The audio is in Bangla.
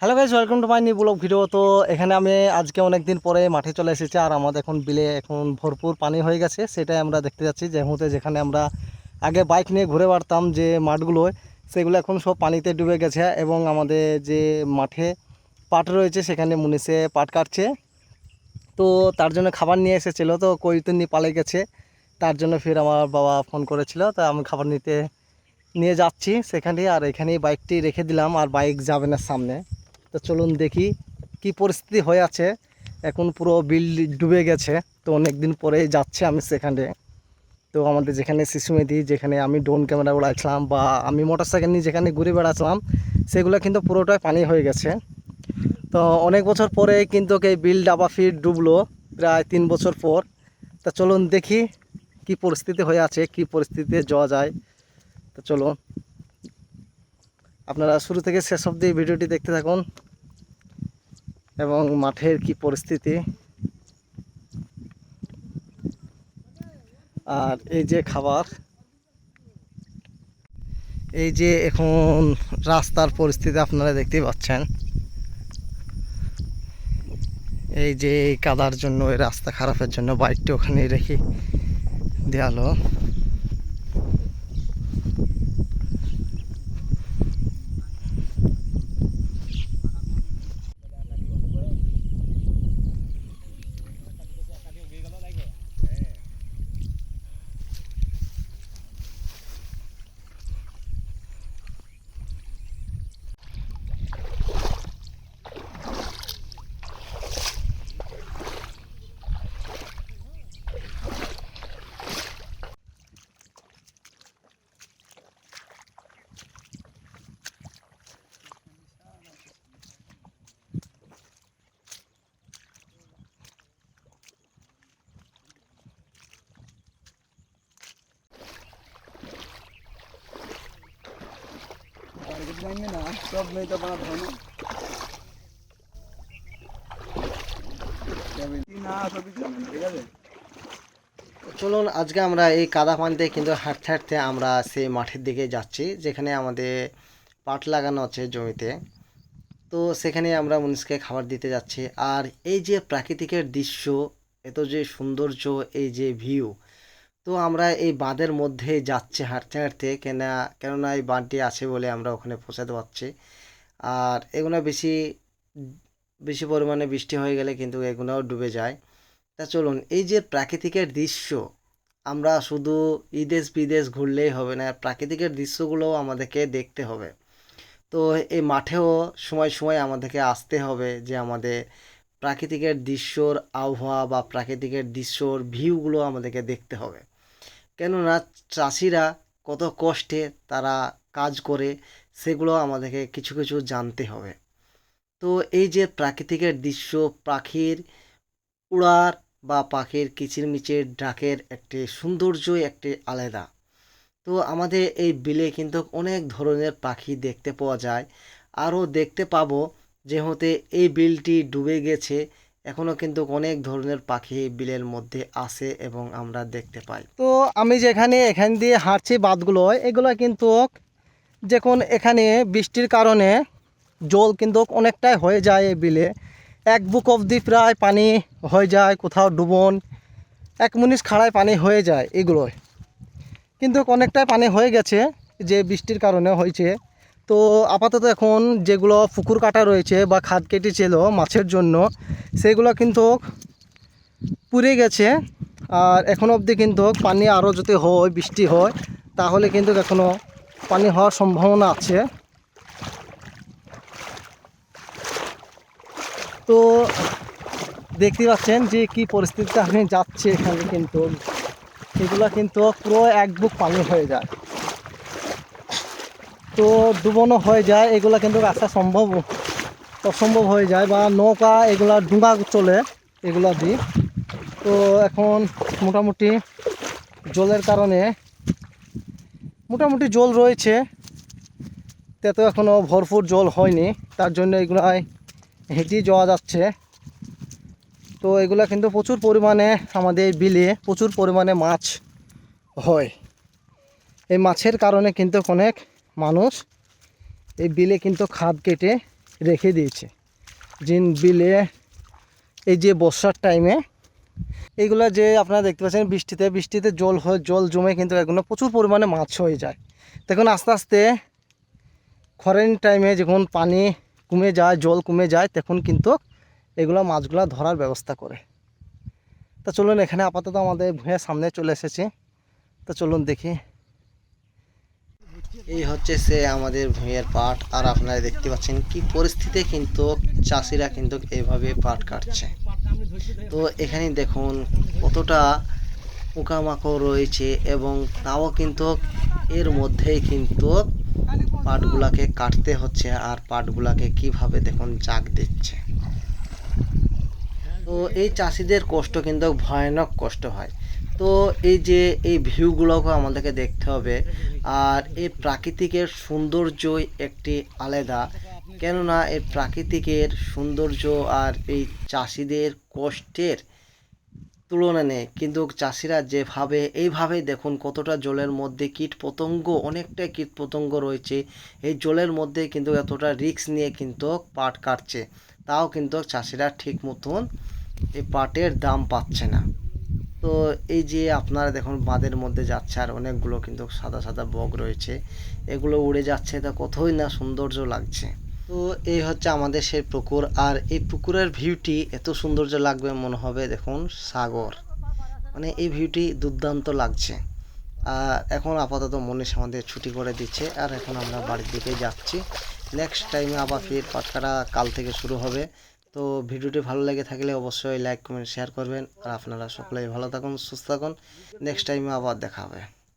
Hello guys welcome to my new blog video তো এখানে আমি আজকে অনেক দিন পরে মাঠে চলে এসেছি আর আমাদের এখন বিলে এখন ভরপুর পানি হয়ে গেছে। সেটাই আমরা দেখতে যাচ্ছি যে মুহূর্তে যেখানে আমরা আগে বাইক নিয়ে ঘুরে বেড়াতাম যে মাঠগুলোয় সেগুলো এখন সব পানিতে ডুবে গেছে এবং আমাদের যে মাঠে পাট রয়েছে, সেখানে মুনিশে পাট কাটছে। তো তার জন্য খাবার নিয়ে এসেছিল, তো কইতে নিয়ে পালে গেছে। তার জন্য ফির আমার বাবা ফোন করেছিল, তা আমি খাবার নিতে, নিয়ে যাচ্ছি সেখানে। আর এখানেই বাইকটি রেখে দিলাম, আর বাইক যাবে না সামনে। তো চলুন দেখি কি পরিস্থিতি হয়ে আছে। এখন পুরো বিল ডুবে গেছে, তো অনেক দিন পরে যাচ্ছে আমি সেখানে। তো আমাদের যেখানে শিশুমেধি যেখানে আমি ড্রোন ক্যামেরা উড়াইছিলাম বা আমি মোটর সাইকেল নিয়ে যেখানে ঘুরে বেড়াচ্ছিলাম, সেগুলো কিন্তু পুরোটাই পানি হয়ে গেছে। তো অনেক বছর পরে কিন্তু এই বিল ডাবা ফির ডুবলো, প্রায় তিন বছর পর। তা চলুন দেখি কি পরিস্থিতি হয়ে আছে, কি পরিস্থিতিতে যাওয়া যায়। তো চলুন। আপনারা শুরু থেকে শেষ অব্দি ভিডিওটি দেখতে থাকুন। এবং মাঠের কি পরিস্থিতি? আর এই যে খাবার, এই যে এখন রাস্তার পরিস্থিতি আপনারা দেখতেই পাচ্ছেন। এই যে কাদার জন্য, এই রাস্তা খারাপের জন্য বাইকটি ওখানে রেখে দেওয়ালো জানি না সব হয় না চলুন, আজকে আমরা এই কাদা পানিতে কিন্তু হাঁটতে হাঁটতে আমরা সেই মাঠের দিকে যাচ্ছি, যেখানে আমাদের পাট লাগানো আছে জমিতে। তো সেখানে আমরা মনীষকে খাবার দিতে যাচ্ছি। আর এই যে প্রাকৃতিকের দৃশ্য, এত যে সৌন্দর্য, এই যে ভিউ তো আমরা এই বাঁধের মধ্যে যাচ্ছি, হাঁটতে হাঁটতে। কেনা, কেননা এই বাঁধটি আছে বলে আমরা ওখানে পৌঁছাতে পারছি। আর এগুলো বেশি বেশি পরিমাণে বৃষ্টি হয়ে গেলে কিন্তু এগুলোও ডুবে যায়। তা চলুন, এই যে প্রাকৃতিকের দৃশ্য, আমরা শুধু ইদেশ বিদেশ ঘুরলেই হবে না, প্রাকৃতিকের দৃশ্যগুলোও আমাদেরকে দেখতে হবে। তো এই মাঠেও সময় সময় আমাদেরকে আসতে হবে যে আমাদের প্রাকৃতিকের দৃশ্যর আবহাওয়া বা প্রাকৃতিকের দৃশ্যর ভিউগুলো আমাদেরকে দেখতে হবে। কেননা চাষিরা কত কষ্টে তারা কাজ করে, সেগুলো আমাদেরকে কিছু কিছু জানতে হবে। তো এই যে প্রাকৃতিকের দৃশ্য, পাখির উড়ার বা পাখির কিচিরমিচির ডাকের একটি সৌন্দর্য একটি আলাদা। তো আমাদের এই বিলে কিন্তু অনেক ধরনের পাখি দেখতে পাওয়া যায়। আরও দেখতে পাবো যেহেতু এই বিলটি ডুবে গেছে এখনও কিন্তু অনেক ধরনের পাখি বিলের মধ্যে আসে এবং আমরা দেখতে পাই। তো আমি যেখানে এখান দিয়ে হাঁটছি বাঁধগুলো, এগুলো কিন্তু যখন এখানে বৃষ্টির কারণে জল কিন্তু অনেকটাই হয়ে যায় এই বিলে। এক বুক অবধি প্রায় পানি হয়ে যায়, কোথাও ডুবন, এক মিনিট খাড়ায় পানি হয়ে যায় এগুলোয়। কিন্তু অনেকটাই পানি হয়ে গেছে যে বৃষ্টির কারণে হয়েছে। তো আপাতত এখন যেগুলো পুকুর কাটা রয়েছে বা খাদ কেটেছিল মাছের জন্য, সেগুলো কিন্তু পুড়ে গেছে। আর এখন অবধি কিন্তু পানি আরও যদি হয়, বৃষ্টি হয়, তাহলে কিন্তু এখনও পানি হওয়ার সম্ভাবনা আছে। তো দেখতে পাচ্ছেন যে কি পরিস্থিতিতে আমি যাচ্ছে এখানে কিন্তু। এগুলো কিন্তু পুরো এক বুক পানি হয়ে যায়। তো ডুবানো হয়ে যায়, এগুলো কিন্তু আসা সম্ভব, অসম্ভব হয়ে যায় বা নৌকা এগুলা ডুঙা চলে, এগুলা দিয়ে। তো এখন মোটামুটি জলের কারণে, মোটামুটি জল রয়েছে, তো এখনও ভরপুর জল হয়নি, তার জন্য এগুলাই হেঁটেই যাওয়া যাচ্ছে। তো এগুলা কিন্তু প্রচুর পরিমাণে আমাদের বিলে প্রচুর পরিমাণে মাছ হয়। এই মাছের কারণে কিন্তু অনেক মানুষ এই বিলে কিন্তু খাদ কেটে রেখে দিয়েছে। জিন বিলে এই যে বর্ষার টাইমে এইগুলা যে আপনারা দেখতে পাচ্ছেন, বৃষ্টিতে বৃষ্টিতে জল হয়ে জল জমে কিন্তু এগুলো প্রচুর পরিমাণে মাছ হয়ে যায়। দেখুন আস্তে আস্তে খরেন টাইমে যখন পানি কমে যায়, জল কমে যায়, তখন কিন্তু এগুলো মাছগুলো ধরার ব্যবস্থা করে। তা চলুন এখানে আপাতত আমাদের ভূঁয়ের সামনে চলে এসেছি। তা চলুন দেখি এই হচ্ছে সে আমাদের ভূঁইয়ের পাট। আর আপনারা দেখতে পাচ্ছেন কি পরিস্থিতি কিন্তু চাষিরা কিন্তু এইভাবে পাট কাটছে। তো এখানে দেখুন কতটা পোকামাকড় রয়েছে এবং তাও কিন্তু এর মধ্যেই কিন্তু পাটগুলাকে কাটতে হচ্ছে আর পাটগুলাকে কীভাবে দেখুন জাগ দিচ্ছে। তো এই চাষিদের কষ্ট কিন্তু ভয়ানক কষ্ট হয়। তো এই যে এই ভিউগুলোকে আমাদেরকে দেখতে হবে, আর এই প্রাকৃতিকের সৌন্দর্যই একটি আলাদা। কেননা এই প্রাকৃতিকের সৌন্দর্য আর এই চাষিদের কষ্টের তুলনা নেই। কিন্তু চাষিরা যেভাবে এইভাবে দেখুন কতটা জলের মধ্যে কীট পতঙ্গ অনেকটা কীট পতঙ্গ রয়েছে। এই জলের মধ্যে কিন্তু এতটা রিস্ক নিয়ে কিন্তু পাট কাটছে। তাও কিন্তু চাষিরা ঠিক মতন এই পাটের দাম পাচ্ছে না। তো এই যে আপনারা দেখুন, বাঁধের মধ্যে যাচ্ছে আর অনেকগুলো কিন্তু সাদা সাদা বগ রয়েছে। এগুলো উড়ে যাচ্ছে তা কতই না সৌন্দর্য লাগছে। তো এই হচ্ছে আমাদের সেই পুকুর, আর এই পুকুরের ভিউটি এত সৌন্দর্য লাগবে মনে হবে দেখুন, সাগর। মানে এই ভিউটি দুর্দান্ত লাগছে। আর এখন আপাতত মনীষ আমাদের ছুটি করে দিচ্ছে, আর এখন আমরা বাড়ির দিকে যাচ্ছি। নেক্সট টাইমে আবার ফের পাটকাটা কাল থেকে শুরু হবে। তো ভিডিওটি ভালো লেগে থাকলে অবশ্যই লাইক কমেন্ট শেয়ার করবেন। আর আপনারা সকলেই ভালো থাকুন, সুস্থ থাকুন। নেক্সট টাইমে আবার দেখা হবে।